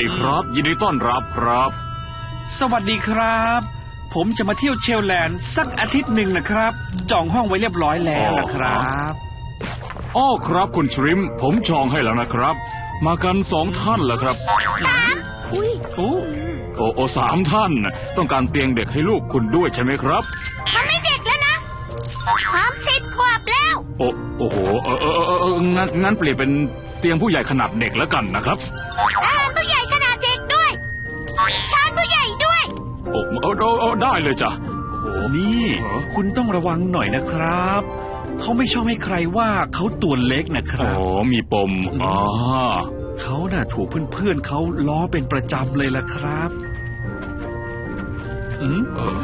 ดีครับ ยินดีต้อนรับครับ สวัสดีครับ ผมจะมาเที่ยวเชลแลนด์สักอาทิตย์หนึ่งนะครับ จองห้องไว้เรียบร้อยแล้วนะครับ อ้อครับคุณชริม ผมจองให้แล้วนะครับ มากันสองท่านเหรอครับ อุ้ยโอ้โอ้โอ้สามท่าน ต้องการเตียงเด็กให้ลูกคุณด้วยใช่ไหมครับ มันไม่เด็กแล้วนะสามสิบขวบแล้ว โอ้โอ้โหเออเออเออเอองั้นงั้นเปลี่ยนเป็นเตียงผู้ใหญ่ขนาดเด็กแล้วกันนะครับ อ่านผู้ใหญ่ ชานผู้ใหญ่ด้วย โอ้โอ้โอ้โอ้ได้เลยจ้ะโอ้โหนี่เหรอคุณต้องระวังหน่อยนะครับ เขาไม่ชอบให้ใครว่าเขาตัวเล็กนะคอ๋รัอบมีปมอ๋อเขาน่ะถูกเพื่อนๆเขาล้อเป็นประจำเลยล่ะครับอืมเออ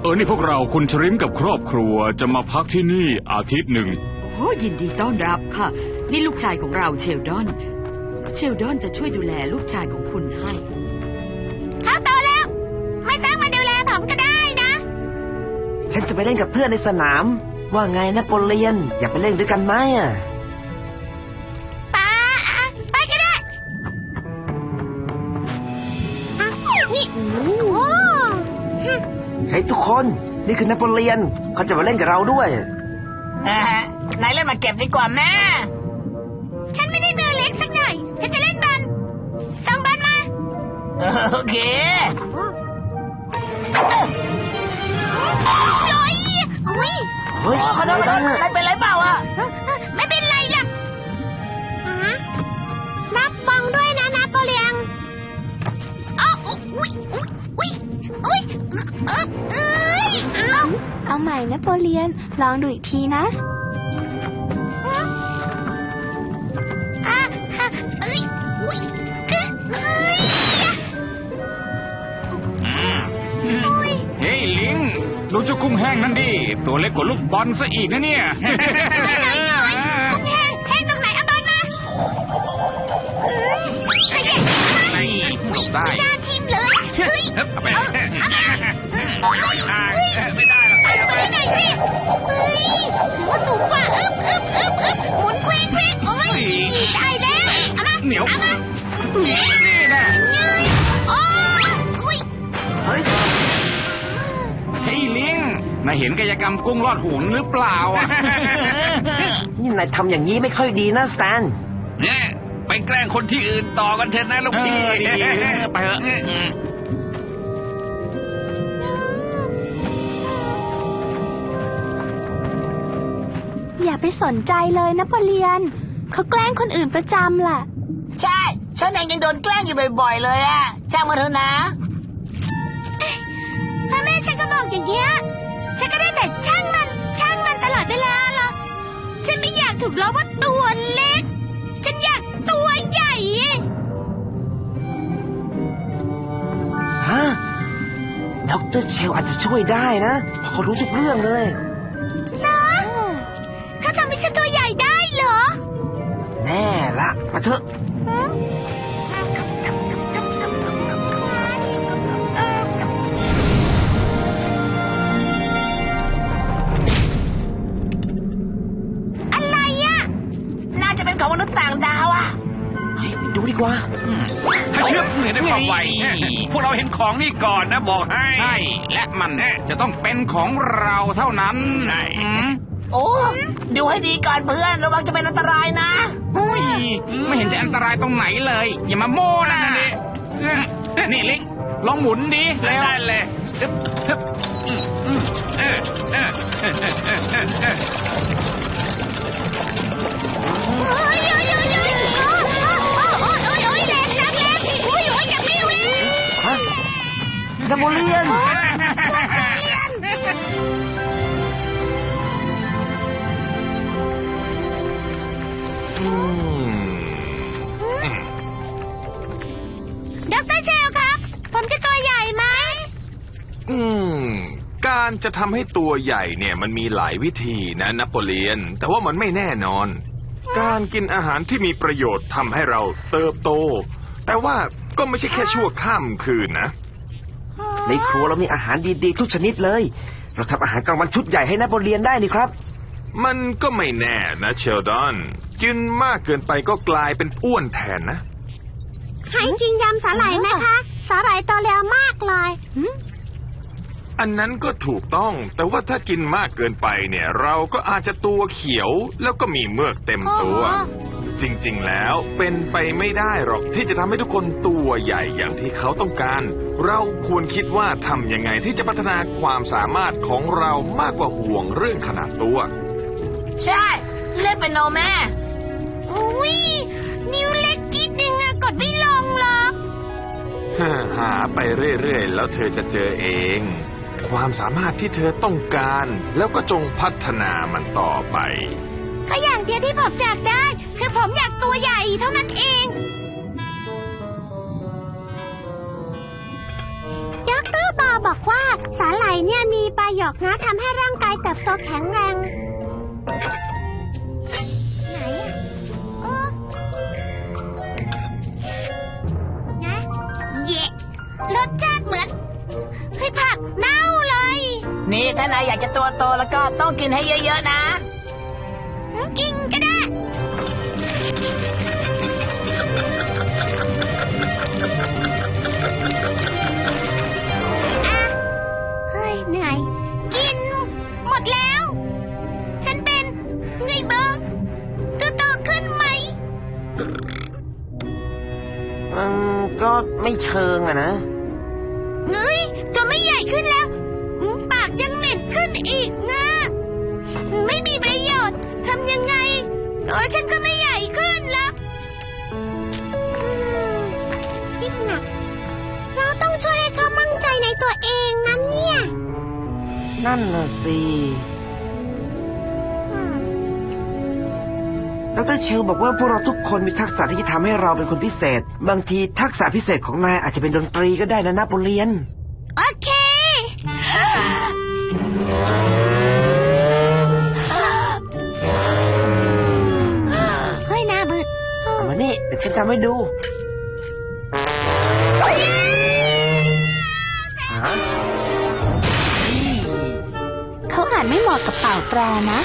เออนี่พวกเราคุณชริมกับครอบครัวจะมาพักที่นี่อาทิตย์หนึ่ง โอ้ยินดีต้อนรับค่ะ นี่ลูกชายของเราเชลดอน เชลดอนจะช่วยดูแลลูกชายของคุณให้ เขาโตแล้ว ไม่ต้องมาดูแลผมก็ได้นะ ฉันจะไปเล่นกับเพื่อนในสนาม ว่าไงนะโปเลียน อยากไปเล่นด้วยกันไหมอะ ป้าอะไปก็ได้อะนี่โอ้โหเฮ้ยทุกคน นี่คือนโปเลียน เขาจะมาเล่นกับเราด้วยอ่านายเล่นมาเก็บดีกว่าแม่ ฉันไม่ได้มือเล็กสักหน่อย โอเคโอ้ยอุ้ยเฮ้ยโอ้ขอโทษขอโทษอะไรนายเป็นไรเปล่าอะไม่เป็นไรหรอกฮะนับปองด้วยนะนาโปเลียงอ้าวอุ้ยอุ้ยอุ้ยอุ้ยเอ้ยเอ้ยเอาเอาใหม่นะโปเลียน ลองดูอีกทีนะ งดูเจ้ากุ้งแห้งนั่นดิ ตัวเล็กกว่าลูกบอลซะอีกนะเนี่ยไหนๆหน่อยคุณแห้งแห้งตรงไหนเอาบอลมาเอ้ยขยันนี่หลบได้หน้าทิมเลยเฮ้ยเอาไปเอาเอามาเฮ้ยเฮ้ยไม่ได้หรอกไปไปหน่อยสิเฮ้ยหัวสูงกว่า นายเห็นกายกรรมกุ้งรอดหุ่นหรือเปล่าอะ นี่นายทำอย่างนี้ไม่ค่อยดีนะสแตน เนี่ยไปแกล้งคนที่อื่นต่อกันเถอะนะลูกพี่เออดีๆไปเถอะอืมอย่าไปสนใจเลยนะโปเลียน เขาแกล้งคนอื่นประจำล่ะ ใช่ ฉันเองยังโดนแกล้งอยู่บ่อยๆเลยอะช่างมาเถอะนะ พ่อแม่ฉันก็บอกอย่างเงี้ย ฉันก็ได้แต่ช่างมัน ช่างมันตลอดเวลาหรอกฉันไม่อยากถูกล้อว่าตัวเล็ก ฉันอยากตัวใหญ่ฮะดรเชลอาจจะช่วยได้นะเพราะเขารู้ทุกเรื่องเลย นะเขาทำให้ฉันตัวใหญ่ได้เหรอ แน่ละมาเถอะ กว่า ถ้าเชื่อเห็นด้วยความไว พวกเราเห็นของนี่ก่อนนะบอกให้ใช่และมันจะต้องเป็นของเราเท่านั้นใช่อืมโอ้ดูให้ดีก่อนเพื่อนระวังจะเป็นอันตรายนะอุ้ยไม่เห็นจะอันตรายตรงไหนเลย อย่ามาโม้นะนี่ลิงลองหมุนดิเร็วได้เลยฮึบฮึบ นโปเลียนอืมดรเชลครับ ผมจะตัวใหญ่ไหม อืม การจะทำให้ตัวใหญ่เนี่ย มันมีหลายวิธีนะนโปเลียน แต่ว่ามันไม่แน่นอน การกินอาหารที่มีประโยชน์ทำให้เราเติบโต แต่ว่าก็ไม่ใช่แค่ชั่วข้ามคืนนะ ในครัวเรามีอาหารดีๆทุกชนิดเลย เราทำอาหารกลางวันชุดใหญ่ให้นโปเลียนได้นี่ครับ มันก็ไม่แน่นะเชลดอน กินมากเกินไปก็กลายเป็นอ้วนแทนนะให้กินยำสาหร่ายไหมคะ สาหร่ายโตเร็วมากเลยหืมอันนั้นก็ถูกต้อง แต่ว่าถ้ากินมากเกินไปเนี่ย เราก็อาจจะตัวเขียวแล้วก็มีเมือกเต็มตัว จริงๆ แล้วเป็นไปไม่ได้หรอกที่จะทำให้ทุกคนตัวใหญ่อย่างที่เขาต้องการ เราควรคิดว่าทำยังไงที่จะพัฒนาความสามารถของเรามากกว่าห่วงเรื่องขนาดตัว ใช่ เล่นเป็นโนแม่อุ้ยนิ้วเล็กนิดนึงอะกดไม่ลงหรอกหาไปเรื่อยๆ แล้วเธอจะเจอเอง ความสามารถที่เธอต้องการ แล้วก็จงพัฒนามันต่อไป ก็อย่างเดียวที่ผมอยากได้ คือผมอยากตัวใหญ่เท่านั้นเองดอกเตอรบาบอกว่า สาหร่ายเนี่ยมีประโยชน์นะทำให้ร่างกายเติบโตแข็งแรง ไหนอะโอ้นะเยะรสชาติเหมือนเฮ้ยผักเน่าเลย นี่ถ้านายอยากจะตัวโตแล้วก็ต้องกินให้เยอะๆนะ กินก็ได้ อะ เฮ้ยเหนื่อย กินหมดแล้ว ฉันเป็นไงบ้างตัวโตขึ้นไหม อืมก็ไม่เชิงอะนะ เฮ้ยตัวไม่ใหญ่ขึ้นแล้วอืมปากยังเหม็นขึ้นอีกนะ ไม่มีประโยชน์ ทำยังไงโอ้ฉันก็ไม่ใหญ่ขึ้นแล้วอืมคิดหนัก เราต้องช่วยให้เขามั่นใจในตัวเองนั้นเนี่ย นั่นน่ะสิอืมดรเชลบอกว่าพวกเราทุกคนมีทักษะที่จะทำให้เราเป็นคนพิเศษ บางทีทักษะพิเศษของนายอาจจะเป็นดนตรีก็ได้นะนโปเลียน โอเค ยวฉันทำให้ดูฮะ เขาอาจไม่เหมาะกับเป่าแตรนะ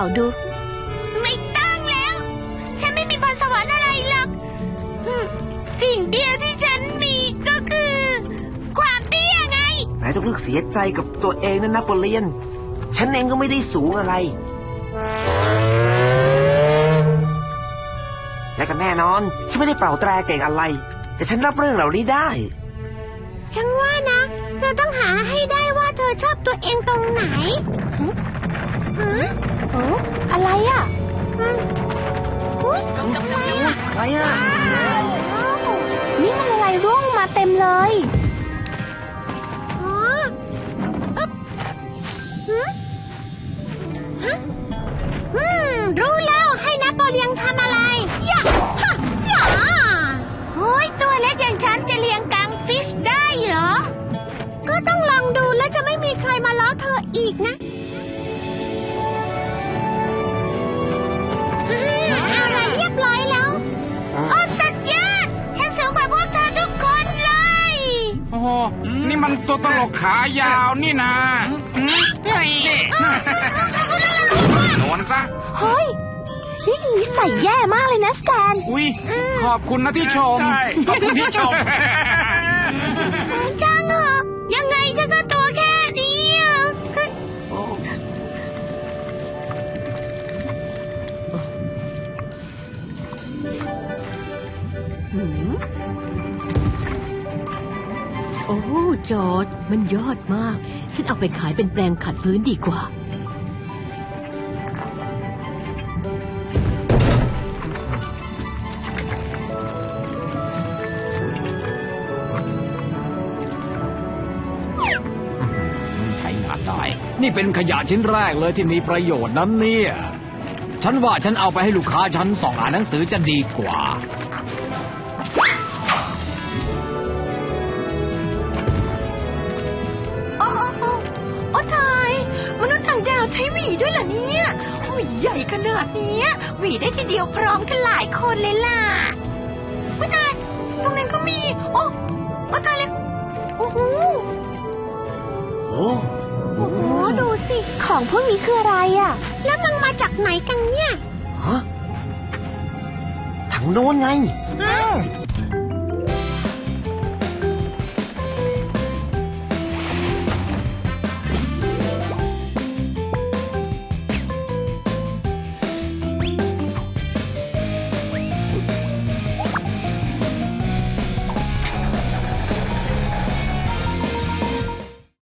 าดู ไม่ต้องแล้ว ฉันไม่มีพรสวรรค์อะไรหรอกอืมสิ่งเดียวที่ฉันมีก็คือ ความเตี้ยไง นายต้องเลือกเสียใจกับตัวเองนะนโปเลียน ฉันเองก็ไม่ได้สูงอะไร และกันแน่นอน ฉันไม่ได้เป่าแตรเก่งอะไร แต่ฉันรับเรื่องเหล่านี้ได้ ฉันว่านะ เราต้องหาให้ได้ว่าเธอชอบตัวเองตรงไหนหึหึ โอ้อะไรอะหึอุ๊ยอะไรอะอะไรอะอ้าวนี่มันอะไรร่วงมาเต็มเลยอ๋ออึ๊บหึหึ มันตัวตลกขายาวนี่นะอืมเฮ้ยนอนซะ เฮ้ย นี่นิสัยแย่มากเลยนะสแตน อุ้ยขอบคุณนะที่ชมใช่ขอบคุณที่ชมช่างเหอะยังไงฉันก็ จอร์ดมันยอดมาก ฉันเอาไปขายเป็นแปลงขัดพื้นดีกว่า ใช้งานได้ นี่เป็นขยะชิ้นแรกเลยที่มีประโยชน์นั้นเนี่ย ฉันว่าฉันเอาไปให้ลูกค้าฉันส่องอ่านหนังสือจะดีกว่า ใหญ่ขนาดเนี้ยหวีได้ทีเดียวพร้อมกันหลายคนเลยล่ะโอ้ตายตรงนั้นก็มี โอ้โอ้ตายเลยโอ้โหโอ้โอ้โหดูสิ ของพวกนี้คืออะไรอะ แล้วมันมาจากไหนกันเนี่ยฮะถังโน้นไงอ้าว